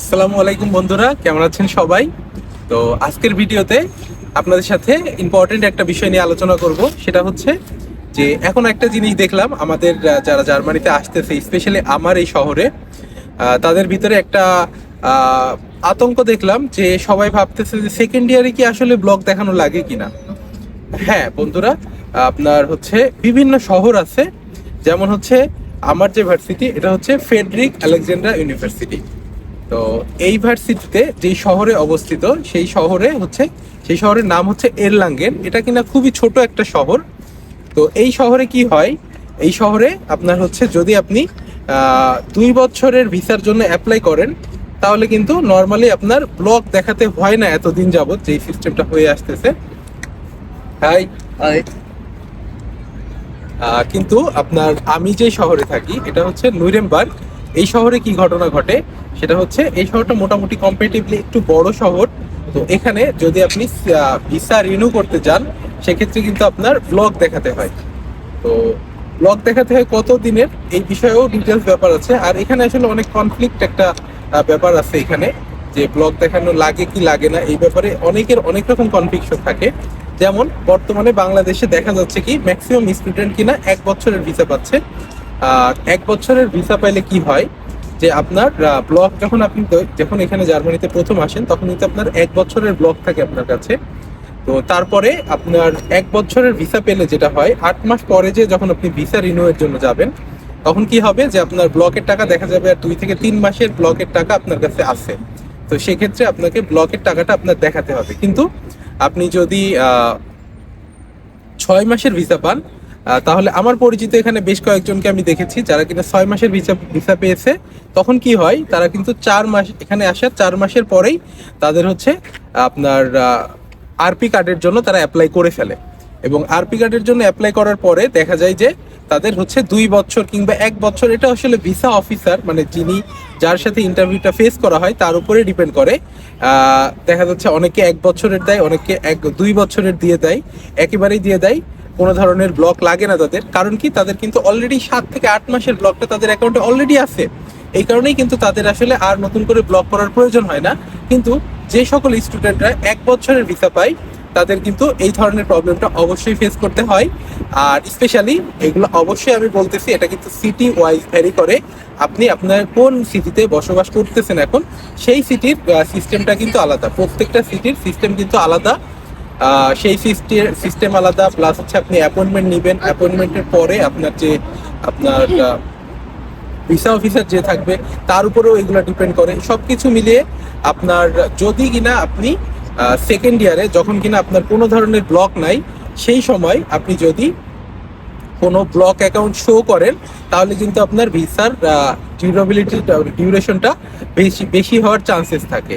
আসসালামু আলাইকুম বন্ধুরা, কেমন আছেন সবাই? তো আজকের ভিডিওতে আপনাদের সাথে ইম্পর্টেন্ট একটা বিষয় নিয়ে আলোচনা করব, সেটা হচ্ছে যে এখন একটা জিনিস দেখলাম, আমাদের যারা জার্মানিতে আসতেছে স্পেশালি আমার এই শহরে তাদের ভিতরে একটা আতঙ্ক দেখলাম যে সবাই ভাবতেছে যে সেকেন্ড ইয়ারে কি আসলে ব্লগ দেখানো লাগে কিনা। হ্যাঁ বন্ধুরা, আপনার হচ্ছে বিভিন্ন শহর আছে, যেমন হচ্ছে আমার যে ভার্সিটি, এটা হচ্ছে ফেডরিক আলেকজান্ডার ইউনিভার্সিটি। তো এই ভার্সিটিতে যে শহরে অবস্থিত সেই শহরে হচ্ছে সেই শহরের নাম হচ্ছে এরলাঙ্গেন এটা কিনা খুবই ছোট একটা শহর। তো এই শহরে কি হয়? এই শহরে আপনার হচ্ছে যদি আপনি দুই বছরের ভিসার জন্য অ্যাপ্লাই করেন তাহলে কিন্তু নর্মালি আপনার ব্লগ দেখাতে হয় না এতদিন যাবত যেই সিস্টেমটা হয়ে আসতেছে। হাই আহ, কিন্তু আপনার আমি যে শহরে থাকি এটা হচ্ছে নুরেমবার্গ এই শহরে কি ঘটনা ঘটে? সেটা হচ্ছে এই শহরটা মোটামুটি কম্পারেটিভলি একটু বড় শহর। তো এখানে যদি আপনি ভিসা রিনিউ করতে যান, সেক্ষেত্রে কিন্তু আপনার ব্লগ দেখাতে হয়। তো ব্লগ দেখাতে হয় কত দিনের? এই বিষয়েও ডিটেলস ব্যাপার আছে। আর এখানে আসলে অনেক কনফ্লিক্ট একটা ব্যাপার আছে এখানে, যে ব্লগ দেখানো লাগে কি লাগে না, এই ব্যাপারে অনেকের অনেক রকম কনফ্লিকশন থাকে। যেমন, বর্তমানে বাংলাদেশে দেখা যাচ্ছে কি ম্যাক্সিমাম স্টুডেন্ট কিনা এক বছরের ভিসা পাচ্ছে। আর এক বছরের ভিসা পাইলে কি হয়? যে আপনার ব্লক যখন আপনি যখন এখানে জার্মানিতে প্রথম আসেন, তখন কিন্তু আপনার এক বছরের ব্লক থাকে আপনার কাছে। তো তারপরে আপনার এক বছরের ভিসা পেলে যেটা হয়, আট মাস পরে যে যখন আপনি ভিসা রিনিউয়ের জন্য যাবেন, তখন কি হবে যে আপনার ব্লকের টাকা দেখা যাবে আর দুই থেকে তিন মাসের ব্লকের টাকা আপনার কাছে আছে। তো সেক্ষেত্রে আপনাকে ব্লকের টাকাটা আপনার দেখাতে হবে। কিন্তু আপনি যদি ছয় মাসের ভিসা পান তাহলে আমার পরিচিত এখানে বেশ কয়েকজনকে আমি দেখেছি, যারা কিনা ছয় মাসের ভিসা ভিসা পেয়েছে। তখন কি হয়, তারা কিন্তু চার মাস, এখানে আসার চার মাসের পরেই তাদের হচ্ছে আপনার আরপি কার্ডের জন্য তারা অ্যাপ্লাই করে ফেলে। এবং আরপি কার্ডের জন্য অ্যাপ্লাই করার পরে দেখা যায় যে তাদের হচ্ছে দুই বছর কিংবা এক বছর, এটা আসলে ভিসা অফিসার মানে যিনি যার সাথে ইন্টারভিউটা ফেস করা হয়, তার উপরে ডিপেন্ড করে। দেখা যাচ্ছে অনেকে এক বছরের দেয় অনেকে এক, দুই বছরের দিয়ে দেয়, একেবারেই দিয়ে দেয়। কোনো ধরনের ব্লক লাগে না তাদের। কারণ কি? তাদের কিন্তু অলরেডি সাত থেকে আট মাসের ব্লকটা তাদের অ্যাকাউন্টে অলরেডি আছে। এই কারণেই কিন্তু তাদের আসলে আর নতুন করে ব্লক করার প্রয়োজন হয় না। কিন্তু যে সকল স্টুডেন্টরা এক বছরের ভিসা পায়, তাদের কিন্তু এই ধরনের প্রবলেমটা অবশ্যই ফেস করতে হয়। আর স্পেশালি এগুলো অবশ্যই আমি বলতেছি, এটা কিন্তু সিটি ওয়াইজ ভ্যারি করে। আপনি আপনার কোন সিটিতে বসবাস করতেছেন এখন, সেই সিটির সিস্টেমটা কিন্তু আলাদা। প্রত্যেকটা সিটির সিস্টেম কিন্তু আলাদা। সেই সিস্টেম সিস্টেম আলাদা প্লাস হচ্ছে আপনি অ্যাপয়েন্টমেন্ট নেবেন। অ্যাপয়েন্টমেন্টের পরে আপনার যে, আপনার ভিসা অফিসার যে থাকবে, তার উপরেও এগুলো ডিপেন্ড করে। সবকিছু মিলিয়ে আপনার, যদি কিনা আপনি সেকেন্ড ইয়ারে যখন কিনা আপনার কোনো ধরনের ব্লক নাই, সেই সময় আপনি যদি কোনো ব্লক অ্যাকাউন্ট শো করেন, তাহলে কিন্তু আপনার ভিসার ডিউরেবিলিটি ডিউরেশনটা বেশি বেশি হওয়ার চান্সেস থাকে।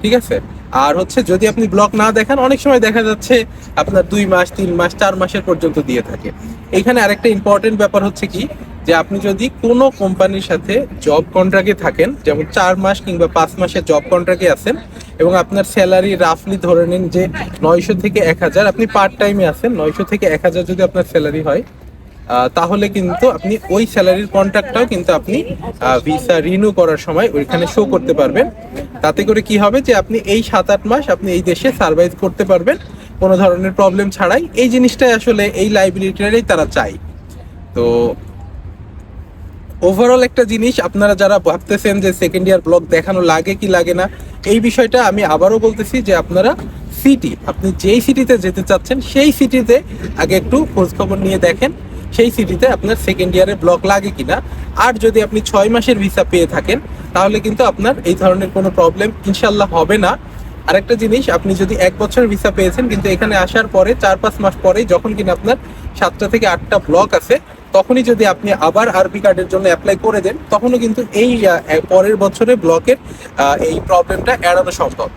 ঠিক আছে? আর হচ্ছে যদি আপনি ব্লক না দেখান, অনেক সময় দেখা যাচ্ছে আপনার দুই মাস, তিন মাস, চার মাসের পর্যন্ত দিয়ে থাকে। এখানে আরেকটা ইম্পর্টেন্ট ব্যাপার হচ্ছে কি, যে আপনি যদি কোনো কোম্পানির সাথে জব কন্ট্রাক্টে থাকেন, যেমন চার মাস কিংবা পাঁচ মাসের জব কন্ট্রাক্টে আছেন, এবং আপনার স্যালারি রাফলি ধরে নিন যে নয়শো থেকে এক হাজার, আপনি পার্ট টাইমে আছেন, নয়শো থেকে এক হাজার যদি আপনার স্যালারি হয় তাহলে কিন্তু আপনি ওই স্যালারির কন্ট্রাক্টটাও কিন্তু আপনি ভিসা রিনিউ করার সময় ওইখানে শো করতে পারবেন। তাতে করে কি হবে যে আপনি এই সাত আট মাস আপনি এই দেশে সার্ভাইভ করতে পারবেন, কোনো ধরনের প্রবলেম ছাড়াই। এই জিনিসটাই আসলে এই লাইবিলিটিটাই তারা চায়। তো ওভারঅল একটা জিনিস, আপনারা যারা ভাবতেছেন যে সেকেন্ড ইয়ার ব্লগ দেখানো লাগে কি লাগে না, এই বিষয়টা আমি আবারও বলতেছি যে আপনারা সিটি আপনি যেই সিটিতে যেতে চাচ্ছেন, সেই সিটিতে আগে একটু খোঁজখবর নিয়ে দেখেন। সেই সিটিতে আপনার সেকেন্ড ইয়ারে ব্লক লাগে কিনা? আর যদি আপনি ছয় মাসের ভিসা পেয়ে থাকেন, তাহলে কিন্তু আপনার এই ধরনের কোনো প্রবলেম ইনশাল্লাহ হবে না। আরেকটা জিনিস, আপনি যদি এক বছর ভিসা পেয়েছেন, কিন্তু এখানে আসার পরে, চার পাঁচ মাস পরে যখন কিনা আপনার সাতটা থেকে আটটা ব্লক আছে, তখনই যদি আপনি আবার আরবি কার্ডের জন্য অ্যাপ্লাই করে দেন, তখনও কিন্তু এই পরের বছরে ব্লকের এই প্রবলেমটা এড়ানো সম্ভব।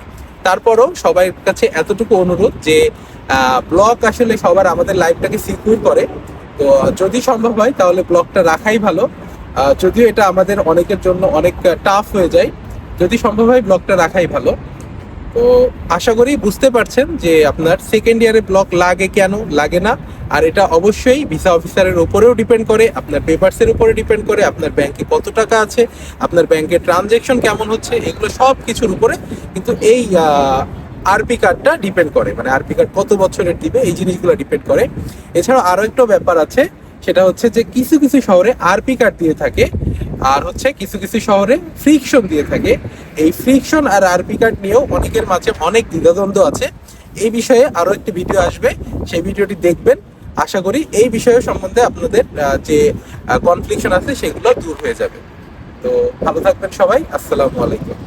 তারপরও সবার কাছে এতটুকু অনুরোধ যে ব্লক আসলে সবার আমাদের লাইফটাকে সিকিউর করে। তো যদি সম্ভব হয়, তাহলে ব্লগটা রাখাই ভালো। যদিও এটা আমাদের অনেকের জন্য অনেক টাফ হয়ে যায়। যদি সম্ভব হয়, ব্লগটা রাখাই ভালো। তো, আশা করি বুঝতে পারছেন যে আপনার সেকেন্ড ইয়ারে ব্লক লাগে কেন, লাগে না। আর এটা অবশ্যই ভিসা অফিসারের উপরেও ডিপেন্ড করে, আপনার পেপারসের উপরে ডিপেন্ড করে, আপনার ব্যাংকে কত টাকা আছে, আপনার ব্যাংকের ট্রানজেকশন কেমন হচ্ছে, এগুলো সব কিছুর উপরে। কিন্তু এই আরপি কার্ডটা ডিপেন্ড করে মানে আরপি কার্ড কত বছরের দিবে, এই জিনিসগুলো ডিপেন্ড করে। এছাড়াও আরও একটা ব্যাপার আছে, সেটা হচ্ছে যে কিছু কিছু শহরে আরপি কার্ড দিয়ে থাকে, আর হচ্ছে কিছু কিছু শহরে ফ্রিকশন দিয়ে থাকে। এই ফ্রিকশন আর আরপি কার্ড নিয়েও অনেকের মাঝে অনেক দ্বিধাদ্বন্দ্ব আছে। এই বিষয়ে আরও একটি ভিডিও আসবে, সেই ভিডিওটি দেখবেন। আশা করি এই বিষয় সম্বন্ধে আপনাদের যে কনফ্লিকশন আছে সেগুলো দূর হয়ে যাবে। তো ভালো থাকবেন সবাই, আসসালামু আলাইকুম।